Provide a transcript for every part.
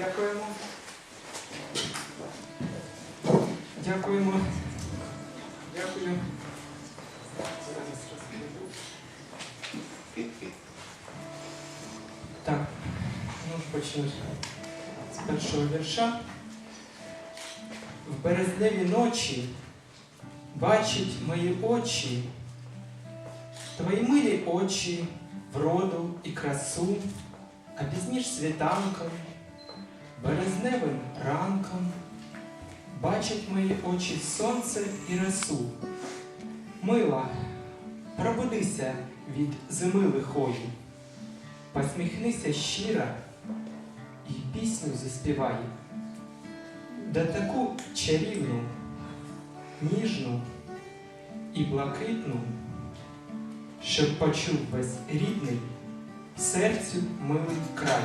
Дякуємо. Дякуємо. Дякую. Так, ну почнемо з першого вірша. В березневі ночі бачать мої очі, твої милі очі, вроду і красу, а пізніш світанком, березневим ранком бачать мої очі сонце і росу. Мила, пробудися від зими лихої, посміхнися щиро і пісню заспівай. Да таку чарівну, ніжну і блакитну, щоб почув весь рідний серцю милий край.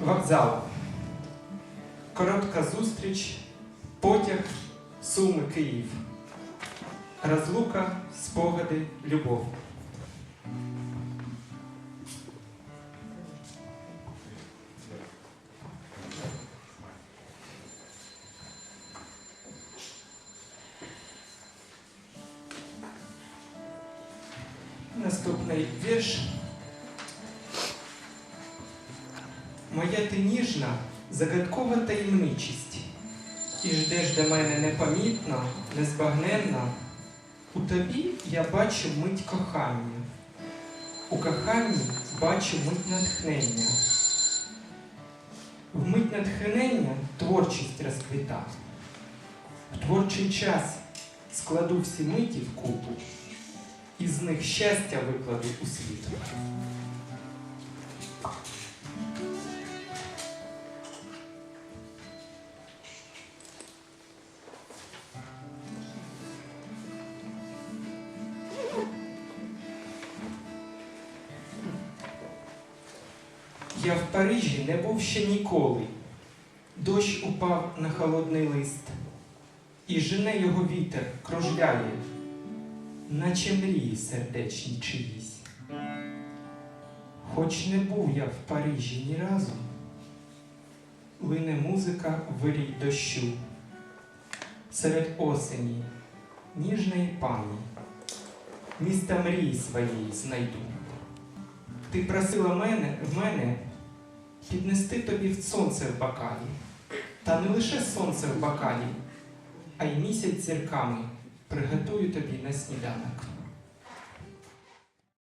Вокзал. Коротка зустріч, потяг, Суми, Київ. Розлука, спогади, любов. Наступний вірш. Моя ти ніжна, загадкова таємничість, і ждеш до мене непомітно, незбагненна. У тобі я бачу мить кохання, у коханні бачу мить натхнення. В мить натхнення творчість розквіта. В творчий час складу всі миті в купу, і з них щастя викладу у світ. Я в Парижі не був ще ніколи. Дощ упав на холодний лист, і жене його вітер кружляє, наче мрії сердечні чиїсь. Хоч не був я в Парижі ні разу, лине музика вирій дощу, серед осені, ніжної пані, міста мрії своєї знайду. Ти просила мене в мене піднести тобі в сонце в бокалі. Та не лише сонце в бокалі, а й місяць зірками приготую тобі на сніданок.